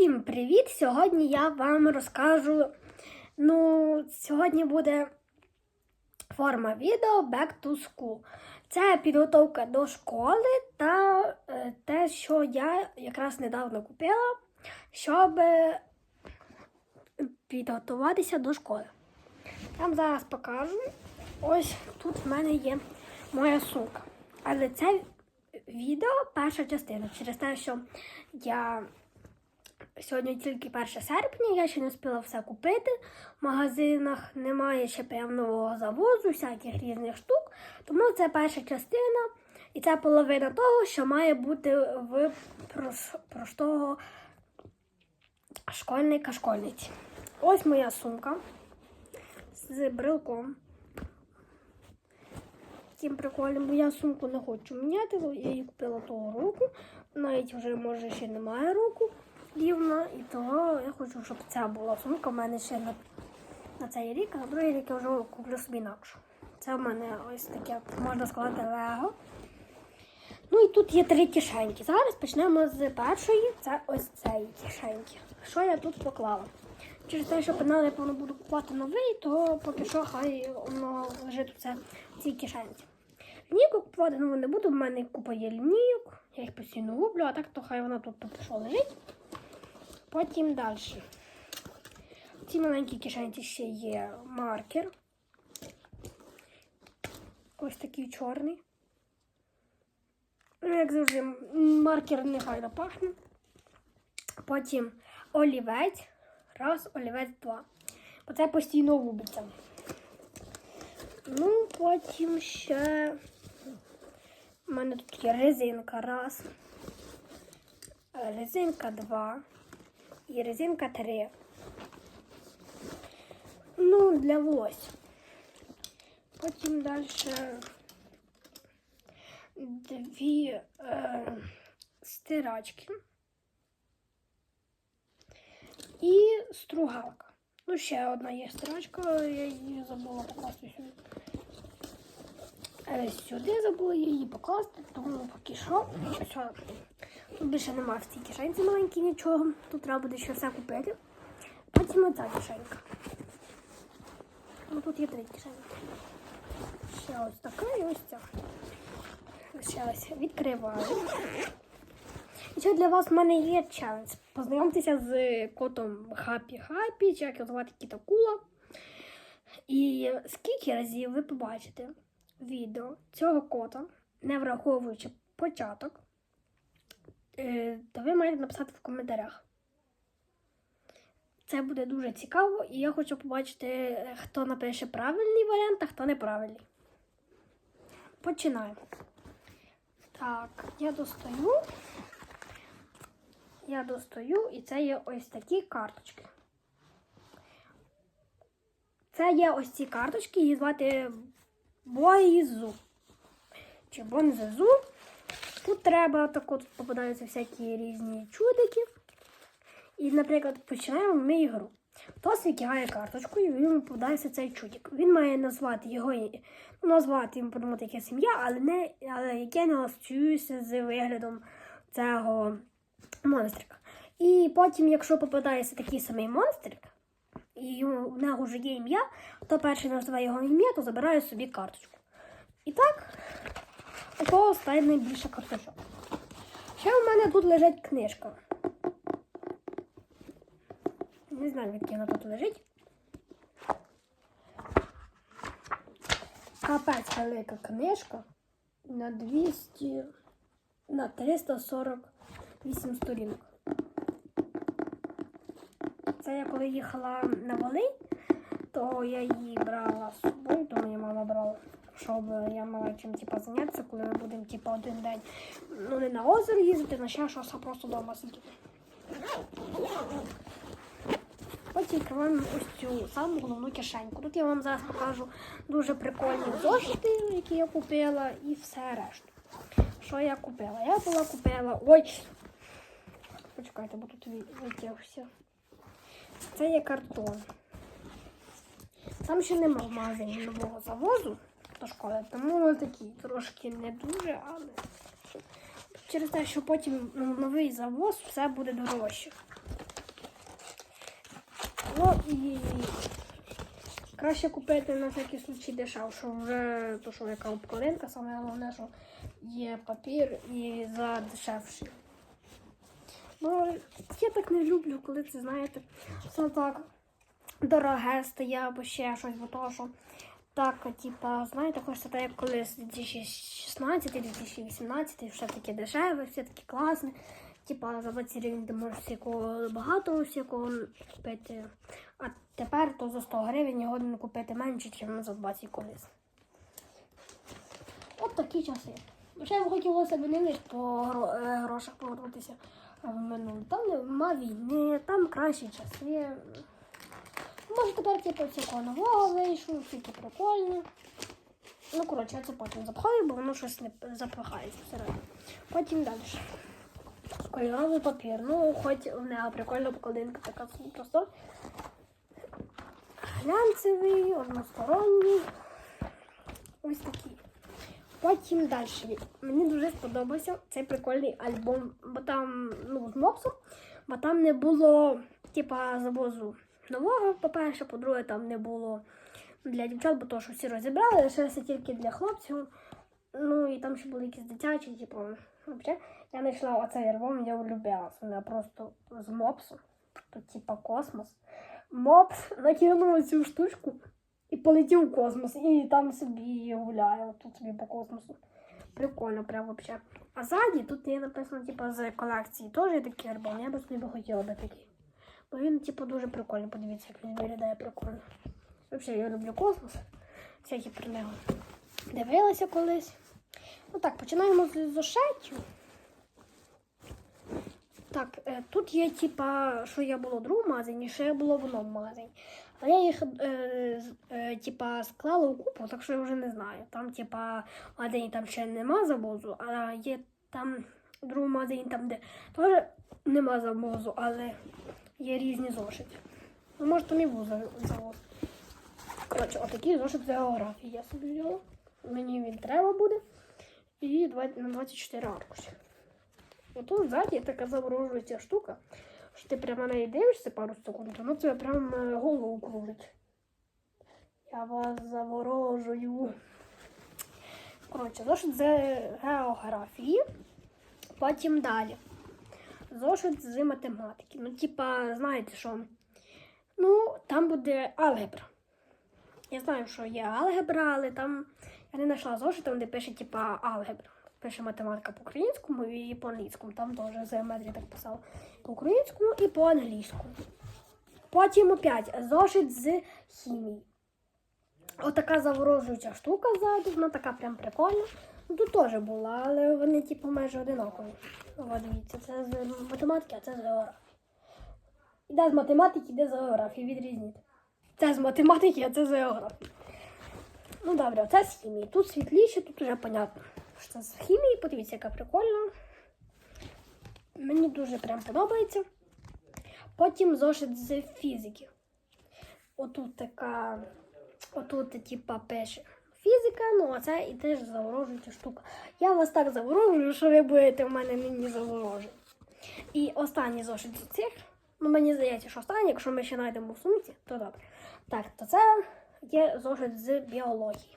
Всім привіт! Сьогодні я вам розкажу. Ну, сьогодні буде форма відео Back to School. Це підготовка до школи та е, те, що я якраз недавно купила, щоб підготуватися до школи. Я вам зараз покажу. Ось тут в мене є моя сумка. Але це відео перша частина через те, що я Сьогодні тільки 1 серпня, я ще не встигла все купити. В магазинах немає ще певного завозу, всяких різних штук. Тому це перша частина, і це половина того, що має бути в простого школьника школьниці. Ось моя сумка з брелком. Таким прикольним, бо я сумку не хочу міняти, я її купила того року. Навіть вже може ще немає року рівно, і того я хочу, щоб ця була сумка в мене ще на, на цей рік, а на другий рік я вже куплю собі інакшу. Це в мене ось таке, можна сказати, лего. Ну і тут є три кишеньки. Зараз почнемо з першої, це ось цієї кишеньки. Що я тут поклала? Через те, що пенал я певно буду купувати новий, то поки що хай воно лежить це в цій кишенці. Лінійку купувати ну, не буду, в мене купа є лінійок, я їх постійно гублю, а так то хай вона тут поки лежить. Потім далі. В цій маленькій кишенці ще є маркер. Ось такий чорний. Ну, як завжди, маркер нехайно пахне. Потім олівець. Раз, олівець, два. Бо це постійно губиться. Ну, потім ще. У мене тут є резинка раз. Резинка два. І резинка три. Ну, для волосся. Потім далі дві е, стирачки. І стругалка. Ну, ще одна є стирачка, я її забула покласти сюди. Сюди забула її покласти, тому поки що. Тут більше немає в цій кишенці маленькій нічого. Тут треба буде ще все купити. Потім оця кишенька. Ну, тут є три кишеньки. Ще ось така і ось ця. Ще ось відкриваю. І ще для вас в мене є челендж. Познайомтеся з котом Хапі Хапі, чи як його звати Кітакула. І скільки разів ви побачите відео цього кота, не враховуючи початок, то ви маєте написати в коментарях. Це буде дуже цікаво, і я хочу побачити, е, хто напише правильний варіант, а хто неправильний. Починаємо. Так, я достаю. Я достаю, і це є ось такі карточки. Це є ось ці карточки, її звати Боїзу. Чи Бонзезу. Тут треба так от попадаються всякі різні чудики. І, наприклад, починаємо ми ігру. Хтось викигає карточку, і йому попадається цей чудик. Він має назвати його, ну, назвати йому подумати, яке сім'я, але не але яке не асоціюється з виглядом цього монстрика. І потім, якщо попадається такий самий монстрик, і в нього вже є ім'я, то перший називає його ім'я, то забирає собі карточку. І так, у кого стає найбільше карточок. Ще у мене тут лежить книжка. Не знаю, відки вона тут лежить. Капець велика книжка на 200, на 348 сторінок. Це я коли їхала на Волинь, то я її брала з собою, то моя мама брала, щоб я мала чим типа, зайнятися, коли ми будемо типа, один день ну, не на озеро їздити, на ще щось, а просто вдома сидіти. Потім відкриваємо ось цю саму головну кишеньку. Тут я вам зараз покажу дуже прикольні зошити, які я купила, і все решту. Що я купила? Я була купила. Ой! Почекайте, бо тут витягся. Це є картон. Там ще нема в магазині нового завозу до школи, тому такі трошки не дуже, але через те, що потім новий завоз все буде дорожче. Ну і краще купити на всякий случай дешевше, вже то, що яка обкладинка, саме головне, що є папір і за дешевший. Ну, я так не люблю, коли це, знаєте, все так дороге стає або ще щось, бо того, що так, типа, знаєте, хочеться так, як колись 2016-2018, все таке дешеве, все таке класне. Типа за 20 гривень ти можеш всякого багато всякого купити. А тепер то за 100 гривень його не купити менше, ніж за 20 колись. От такі часи. Ще б хотілося б не лише по грошах повернутися в минуле. Там нема війни, там кращі часи. Може тепер типу всякого нового вийшло, тільки прикольно. Ну, коротше, я це потім запхаю, бо воно щось не запихається всередину. Потім далі. Кольоровий папір. Ну, хоч у нього прикольна покладинка така просто. Глянцевий, односторонній. Ось такий. Потім далі. Мені дуже сподобався цей прикольний альбом, бо там, ну, з мопсом, бо там не було, типа, завозу нового, по-перше, по-друге, там не було для дівчат, бо то, що всі розібрали, лишилося тільки для хлопців. Ну і там ще були якісь дитячі, типу, взагалі. Я знайшла оцей альбом, я влюбилась. Вона просто з мопсу. Тут типа космос. Мопс накинув цю штучку і полетів в космос. І там собі гуляє, тут собі по космосу. Прикольно, прям вообще. А ззаді тут є написано, типа, з колекції теж є такий альбом. Я би собі хотіла би такий. Бо він, типу, дуже прикольний. Подивіться, як він виглядає прикольно. Взагалі, я люблю космос. Всякі про нього. Дивилася колись. Ну так, починаємо з зошитів. Так, е, тут є, типа, що я було в другому магазині, що я було в одному магазині. Але я їх е, е, типа, склала у купу, так що я вже не знаю. Там, типа, в там ще нема завозу, а є там в другому там, де теж нема завозу, але є різні зошити. Ну, може, там і був за- завоз. Коротше, отакий зошит з географії я собі взяла. Мені він треба буде. І два- на 24 аркуші. Отут ззаді така заворожуюча штука, що ти прямо на неї дивишся пару секунд, воно тебе прямо е, голову кружить. Я вас заворожую. Коротше, зошит з географії. Потім далі. Зошит з математики. Ну, типа, знаєте що? Ну, там буде алгебра. Я знаю, що є алгебра, але там я не знайшла зошит, там де пише, типа, алгебра. Пише математика по-українському і по-англійському. Там теж з так писала. По-українському і по-англійському. Потім опять зошит з хімії. Отака заворожуюча штука ззаду, вона така прям прикольна. Ну, тут теж була, але вони типу майже одинакові. Дивіться, це з математики, а це з географії. Іде з математики, іде з географії, відрізніть. Це з математики, а це з географії. Ну добре, це з хімії. Тут світліше, тут вже понятно. Що це з хімії, подивіться, яка прикольна. Мені дуже прям подобається. Потім зошит з фізики. Отут така, отут, типа, пише фізика, ну а це і теж заворожуюча штука. Я вас так заворожую, що ви будете в мене нині заворожені. І останній зошит з цих. Ну, мені здається, що останній, якщо ми ще знайдемо в сумці, то добре. Так, то це є зошит з біології.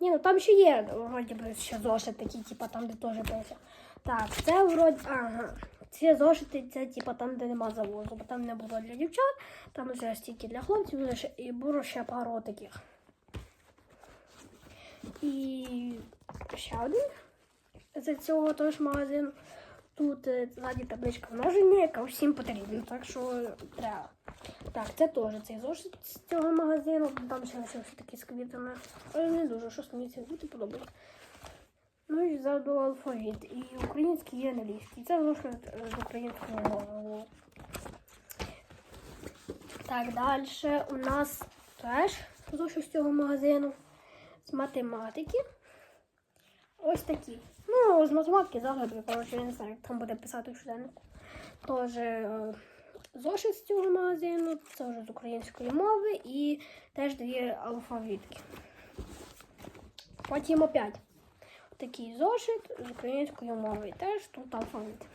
Ні, ну там ще є, вроді би, ще зошит такий, типа там, де теж пише. Так, це вроді. Ага. Ці зошити, це типа там, де нема завозу, бо там не було для дівчат, там вже стільки для хлопців, і було ще пару таких. І ще один з цього теж магазину. Тут е, ззаді табличка множення, яка всім потрібна, так що треба. Так, це теж цей зошит з цього магазину. Там ще лишився такий з квітами. Але не дуже, що мені ці квіти подобаються. Ну і ззаду алфавіт. І український, і англійський. Це зошит е, з українською мовою. Так, далі у нас теж зошит з цього магазину. З математики. Ось такі. Ну, з математики з алгебри, коротше, я не знаю, як там буде писати в щоденнику. Тож е, зошит з цього магазину, це вже з української мови і теж дві алфавітки. Потім опять такий зошит з українською мовою. Теж тут алфавіт.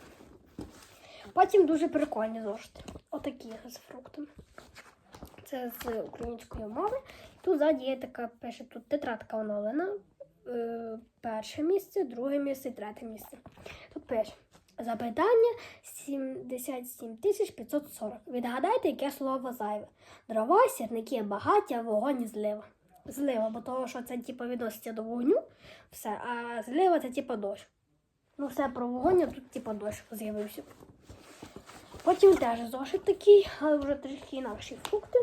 Потім дуже прикольні зошити. Отакі з фруктами. Це з української мови. Тут ззаді є така, пише тут тетрадка оновлена. Е, перше місце, друге місце, третє місце. Тут пише. Запитання 77 540. Відгадайте, яке слово зайве. Дрова, сірники, багаття, вогонь злива. Злива, бо того, що це типу, відноситься до вогню, все, а злива це типу дощ. Ну, все про вогонь, а тут типу дощ з'явився. Потім теж зошит такий, але вже трішки інакші фрукти.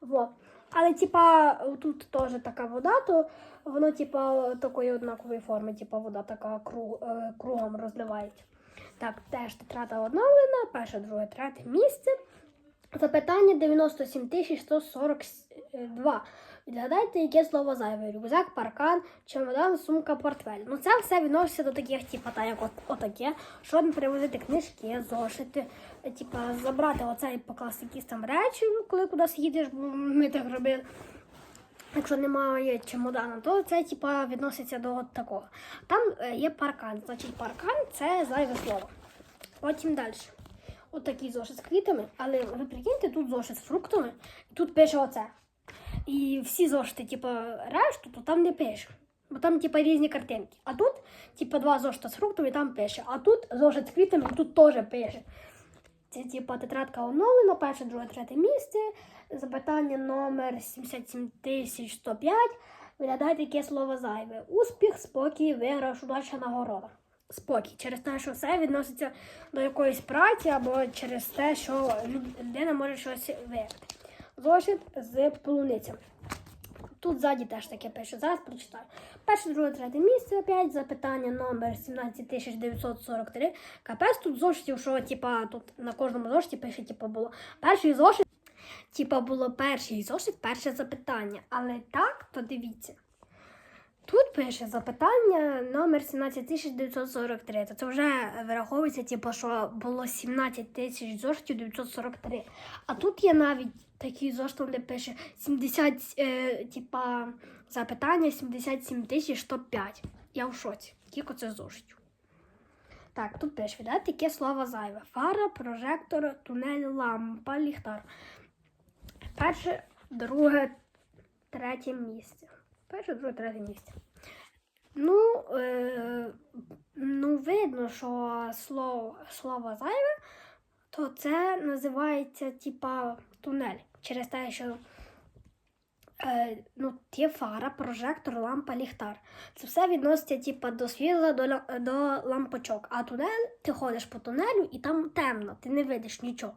Во. Але типа тут теж така вода, то воно типа такої однакової форми, типа вода така кру, е, кругом розливається. Так, теж тетрата оновлена, перше, друге, третє місце. Запитання 97 142. Відгадайте, яке слово зайве? Рюкзак, паркан, чемодан, сумка, портфель. Ну це все відноситься до таких, типу, та, як от, отаке, що не привозити книжки, зошити, типа забрати оце і покласти якісь там речі, коли кудись їдеш, бо ми так робили. Якщо немає чемодана, то це типа відноситься до от такого. Там е, є паркан. Значить, паркан це зайве слово. Потім далі. Отакий зошит з квітами, але ви прикиньте, тут зошит з фруктами, тут пише оце. І всі зошити, типу, решту, то там не пише. Бо там, типу, різні картинки. А тут, типу, два зошита з фруктами, і там пише. А тут зошит з квітами, тут теж пише. Це, типу, тетрадка оновлена, перше, друге, третє місце. Запитання номер 77105. Виглядайте, яке слово зайве. Успіх, спокій, виграш, удача, нагорода. Спокій. Через те, що все відноситься до якоїсь праці або через те, що людина може щось виграти. Зошит з полуницями. Тут ззаді теж таке пише. Зараз прочитаю. Перше, друге, третє місце опять. Запитання номер 17943. Капець тут зошитів, що типа тут на кожному зошиті пише, типа було перший зошит. Типа було перший зошит, перше запитання. Але так, то дивіться. Тут пише запитання номер 17943. То це вже враховується, типу, що було 17 тисяч зошитів 943. А тут є навіть такий зошит, де пише 70, е, типа, запитання 77 тисяч 105. Я в шоці. Скільки це зошитів? Так, тут пише, віддати яке слово зайве. Фара, прожектор, тунель, лампа, ліхтар. Перше, друге, третє місце. Перше, друге, третє місце. Ну, е, ну видно, що слово, слово зайве, то це називається типа тунель. Через те, що е, ну, є фара, прожектор, лампа, ліхтар. Це все відноситься типа, до світла, до, до лампочок. А тунель, ти ходиш по тунелю і там темно, ти не видиш нічого.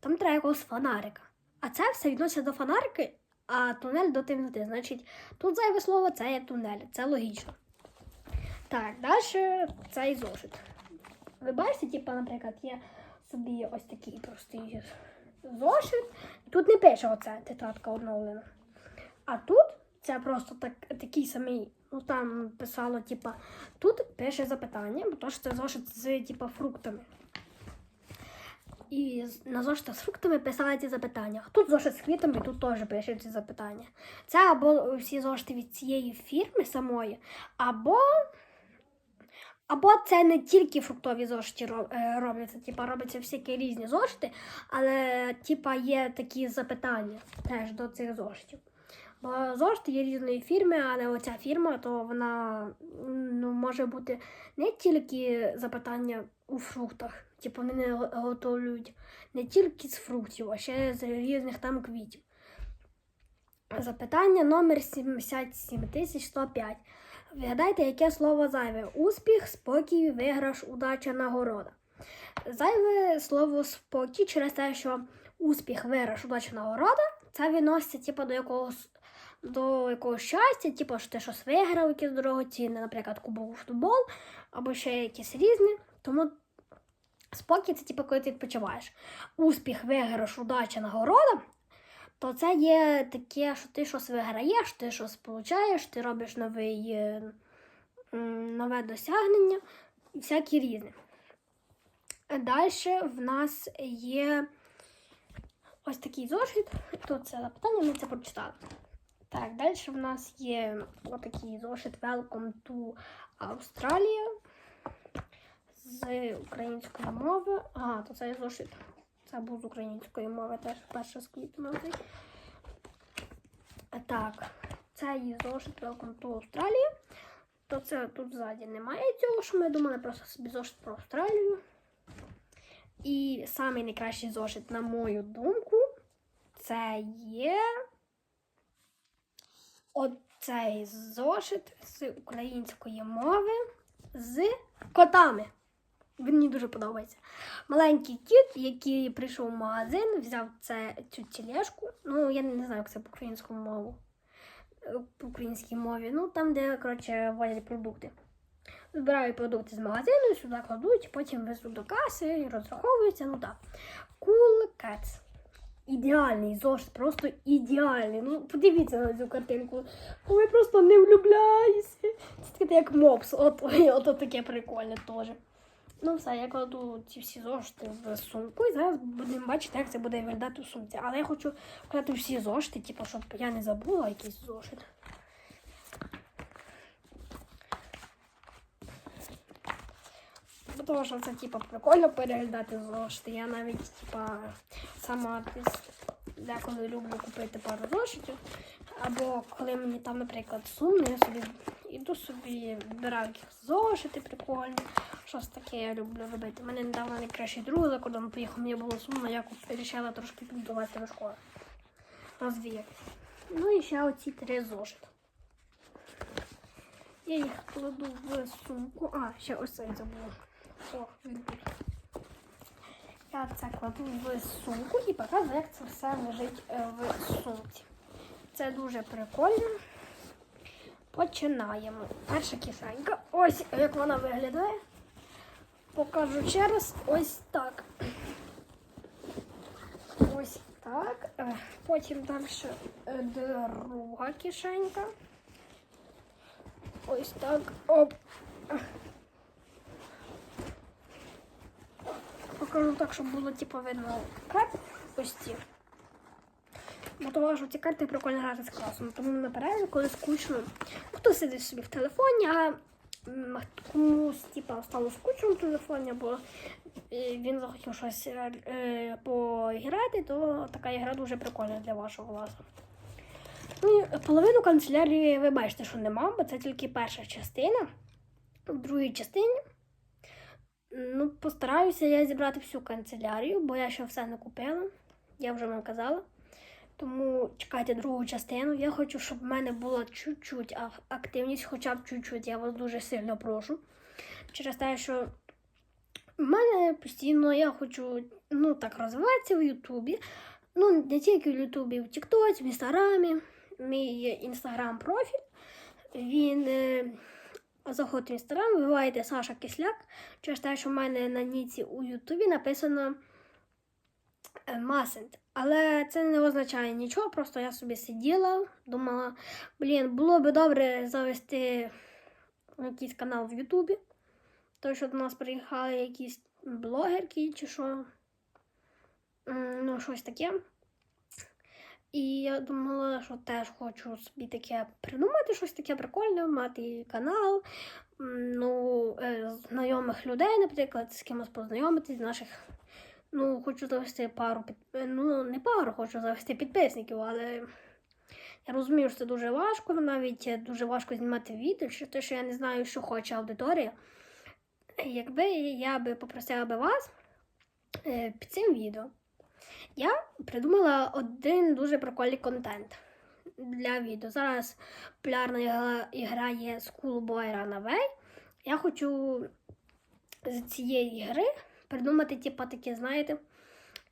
Там треба якогось фонарика. А це все відноситься до фонарики, а тунель до темноти. Значить, тут зайве слово це є тунель. Це логічно. Так, далі цей зошит. Ви бачите, типу, наприклад, є собі ось такий простий зошит. Тут не пише оце тетрадка оновлена. А тут це просто так, такий самий. Ну там писало, типа, тут пише запитання, бо то ж це зошит з типа фруктами. І на зошитах з фруктами писали ці запитання. Тут зошит з квітами, тут теж пише ці запитання. Це або всі зошити від цієї фірми самої, або або це не тільки фруктові зошити е, робляться, типа робляться всякі різні зошити, але типа є такі запитання теж до цих зошитів. Бо зошити є різної фірми, але оця фірма, то вона ну, може бути не тільки запитання у фруктах, типу вони не го- готовлюють не тільки з фруктів, а ще з різних там квітів. Запитання номер 77105. Вгадайте, яке слово зайве? Успіх, спокій, виграш, удача, нагорода. Зайве слово спокій через те, що успіх, виграш, удача, нагорода, це відноситься типу, до якогось до якогось щастя, типу, що ти щось виграв, якесь дорогоцінне, наприклад, кубовий футбол або ще якесь різне. Тому спокій це типу, коли ти відпочиваєш. Успіх, виграш, удача, нагорода то це є таке, що ти щось виграєш, ти щось получаєш, ти робиш новий, е, нове досягнення всякі різні. Далі в нас є ось такий зошит. Тут це запитання, ми це прочитали. Так, далі в нас є отакий зошит Welcome to Australia з української мови. Ага, то це зошит. Був з української мови теж перша з квітня. Так, це її зошит Welcome to Australia. То це тут ззаді немає цього, що ми думали, просто собі зошит про Австралію. І самий найкращий зошит, на мою думку, це є оцей зошит з української мови з котами. Він мені дуже подобається. Маленький кіт, який прийшов в магазин, взяв це, цю тележку. Ну, я не знаю, як це по українському мову. е, По українській мові. Ну, там, де, коротше, возять продукти. Збирають продукти з магазину, сюди кладуть, потім везуть до каси розраховуються. Ну так. Cool Cats. Ідеальний зошит, просто ідеальний. Ну, подивіться на цю картинку. Ви просто не влюбляєтеся. Це таке як мопс. От, от, таке прикольне теж. Ну, все, я кладу ці всі зошити в сумку і зараз будемо бачити, як це буде виглядати у сумці. Але я хочу вкладати всі зошити, типу, щоб я не забула якийсь зошит. Тому що це типу, прикольно переглядати зошити. Я навіть типа, сама деколи люблю купити пару зошитів. Або коли мені там, наприклад, сумно, я собі іду собі, вибираю якісь зошити прикольні. Щось таке я люблю робити. У мене недавно найкращий друг за кордон поїхав, мені було сумно, я вирішила трошки підготувати до школи. Розвіяти. Ну і ще оці три зошити. Я їх кладу в сумку. А, ще ось цей забула. О, відбув. Я це кладу в сумку і показую, як це все лежить е, в сумці. Це дуже прикольно. Починаємо. Перша кишенька. Ось як вона виглядає. Покажу ще раз. Ось так. Ось так. Е, Потім далі е, друга кишенька. Ось так. Оп. Покажу так, щоб було типу видно карт. Ось ці. Бо того, що ці карти прикольно грати з класом. Тому наперед, коли скучно, хто сидить собі в телефоні, а комусь типу, стало скучно в телефоні, або е, він захотів щось е, е, поіграти, то така ігра дуже прикольна для вашого класу. Ну, половину канцелярії ви бачите, що нема, бо це тільки перша частина. В другій частині ну, постараюся я зібрати всю канцелярію, бо я ще все не купила. Я вже вам казала. Тому чекайте другу частину. Я хочу, щоб в мене була чуть-чуть активність, хоча б чуть-чуть, я вас дуже сильно прошу. Через те, що в мене постійно я хочу ну, так розвиватися в Ютубі. Ну, не тільки в Ютубі, в Тіктоці, в Інстаграмі. Мій інстаграм профіль. Він е, заходите в інстаграм, вбиваєте Саша Кисляк. Через те, що в мене на ніці у Ютубі написано Масент. Але це не означає нічого, просто я собі сиділа, думала, блін, було би добре завести якийсь канал в Ютубі. Тому що до нас приїхали якісь блогерки чи що. Ну, щось таке. І я думала, що теж хочу собі таке придумати, щось таке прикольне, мати канал, ну, е, знайомих людей, наприклад, з кимось познайомитись, наших. Ну, хочу завести пару під... е, Ну, не пару, хочу завести підписників, але я розумію, що це дуже важко, навіть дуже важко знімати відео, через те, що я не знаю, що хоче аудиторія. Якби я би попросила би вас е, під цим відео, я придумала один дуже прикольний контент для відео. Зараз популярна ігра є Schoolboy Runaway. Я хочу з цієї гри придумати, типа, таке, знаєте,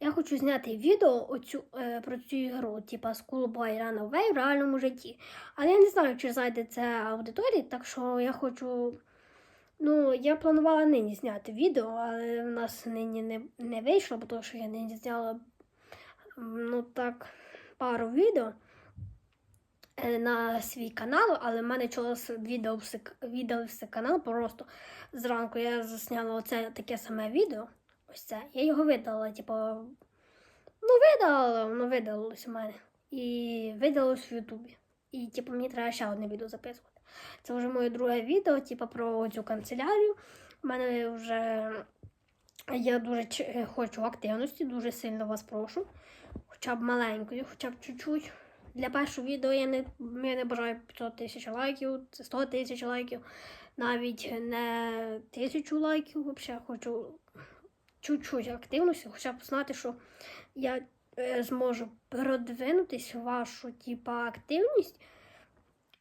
я хочу зняти відео оцю, е, про цю ігру, типа Schoolboy Runaway в реальному житті. Але я не знаю, чи зайде це аудиторії, так що я хочу. Ну, я планувала нині зняти відео, але в нас нині не, не вийшло, бо тому що я нині зняла ну так пару відео на свій канал, але в мене чогось віддалився канал просто зранку. Я засняла оце таке саме відео. Ось це. Я його видала, типу. Ну, видала, воно видалилось у мене. І видалось в Ютубі. І типу, мені треба ще одне відео записувати. Це вже моє друге відео, типу, про цю канцелярію. У мене вже Я дуже е, хочу активності, дуже сильно вас прошу. Хоча б маленькою, хоча б чуть-чуть. Для першого відео я не, я не бажаю 500 тисяч лайків, 100 тисяч лайків, навіть не тисячу лайків. Взагалі хочу чуть-чуть активності, хоча б знати, що я е, зможу продвинутись вашу типа, активність.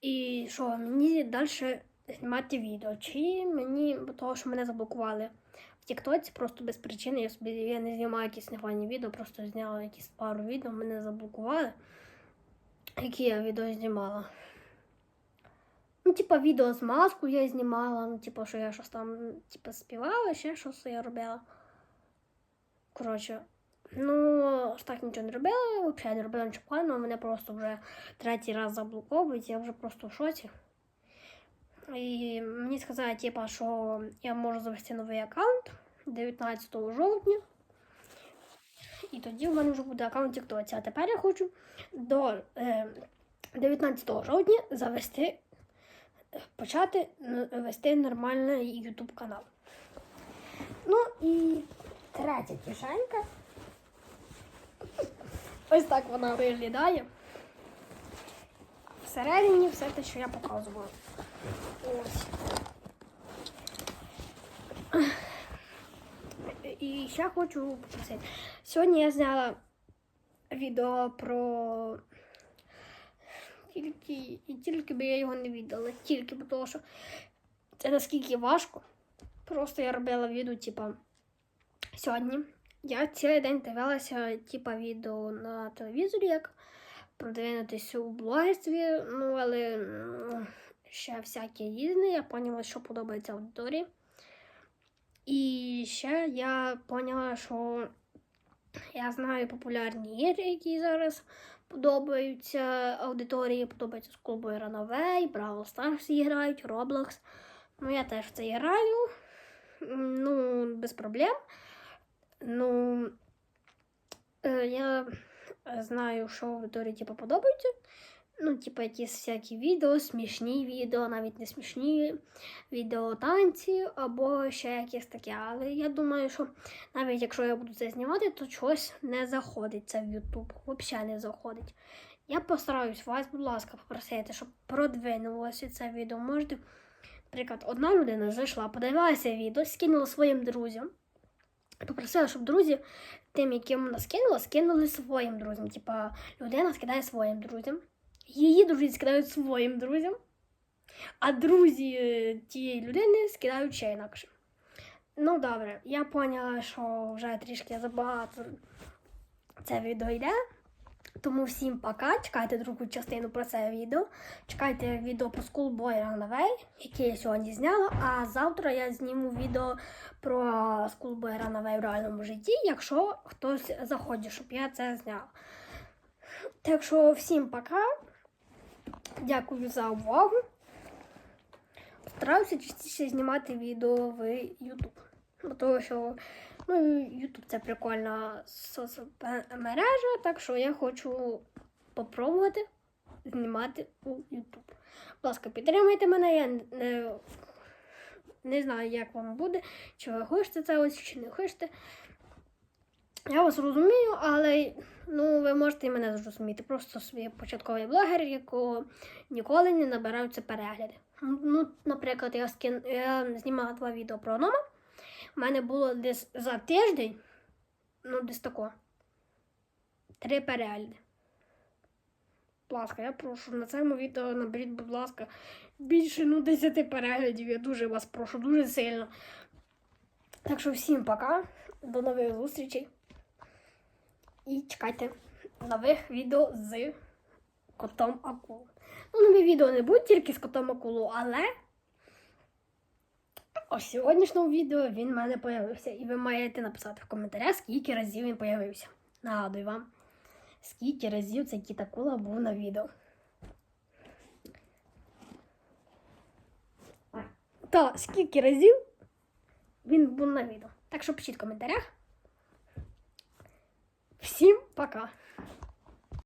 І що мені далі знімати відео. Чи мені, того, що мене заблокували в Тіктоці, просто без причини. Я собі я не знімаю якісь нефані відео, просто зняла якісь пару відео, мене заблокували. Які я відео знімала. Ну, типа, відео з маскою я знімала, ну, типа, що я щось там, типа, співала, ще щось я робила. Коротше, ну, так нічого не робила, взагалі не робила нічого поганого, мене просто вже третій раз заблоковують, я вже просто в шоці. І мені сказали, типа, що я можу завести новий аккаунт 19 жовтня. І тоді в мене вже буде аккаунт TikTok. А тепер я хочу до е, 19 жовтня завести, е, почати вести нормальний YouTube канал. Ну і третя кишенька. Ось так вона виглядає. Всередині все те, що я показувала. Ось. І ще хочу попросити. Сьогодні я зняла відео про. Тільки, і тільки би я його не віддала. Тільки бо того, що це наскільки важко. Просто я робила відео, типа, сьогодні. Я цілий день дивилася, типа, відео на телевізорі, як продвинутися у блогерстві. Ну, але м, ще всякі різне. Я поняла, що подобається аудиторії. І ще я поняла, що я знаю популярні ігри, які зараз подобаються аудиторії, подобаються Schoolboy Runaway, Brawl Stars грають, Roblox. Ну, я теж в це граю. Ну, без проблем. Ну, е, я знаю, що аудиторії типу, подобаються. Ну, типу, якісь всякі відео, смішні відео, навіть не смішні відео танці або ще якісь таке. Але я думаю, що навіть якщо я буду це знімати, то чогось не заходить в YouTube. Взагалі не заходить. Я постараюсь вас, будь ласка, попросити, щоб продвинулося це відео. Можете, наприклад, одна людина зайшла, подивилася відео, скинула своїм друзям. Попросила, щоб друзі, тим, яким вона скинула, скинули своїм друзям. Типа людина скидає своїм друзям. Її друзі скидають своїм друзям, а друзі е, тієї людини скидають ще інакше. Ну, добре, я поняла, що вже трішки забагато це відео йде. Тому всім пока. Чекайте другу частину про це відео. Чекайте відео про Schoolboy Runaway, яке я сьогодні зняла. А завтра я зніму відео про Schoolboy Runaway в реальному житті, якщо хтось захоче, щоб я це зняла. Так що всім пока. Дякую за увагу. Стараюся частіше знімати відео в YouTube. Бо Тому що ну, YouTube це прикольна соцмережа, так що я хочу попробувати знімати у YouTube. Будь ласка, підтримайте мене, я не, не знаю, як вам буде, чи ви хочете це ось, чи не хочете. Я вас розумію, але ну, ви можете і мене зрозуміти. Просто собі початковий блогер, якого ніколи не набираються перегляди. Ну, наприклад, я, скин... я знімала два відео про Нома. У мене було десь за тиждень, ну, десь тако, три перегляди. Будь ласка, я прошу на цьому відео наберіть, будь ласка, більше ну, 10 переглядів. Я дуже вас прошу, дуже сильно. Так що всім пока, до нових зустрічей. І чекайте нових відео з котом акулу. Ну, нові відео не будуть тільки з котом акулу, але у сьогоднішньому відео він в мене появився. І ви маєте написати в коментарях, скільки разів він появився. Нагадую вам, скільки разів цей кіт акула був на відео. Та скільки разів він був на відео. Так що пишіть в коментарях. Всім пока!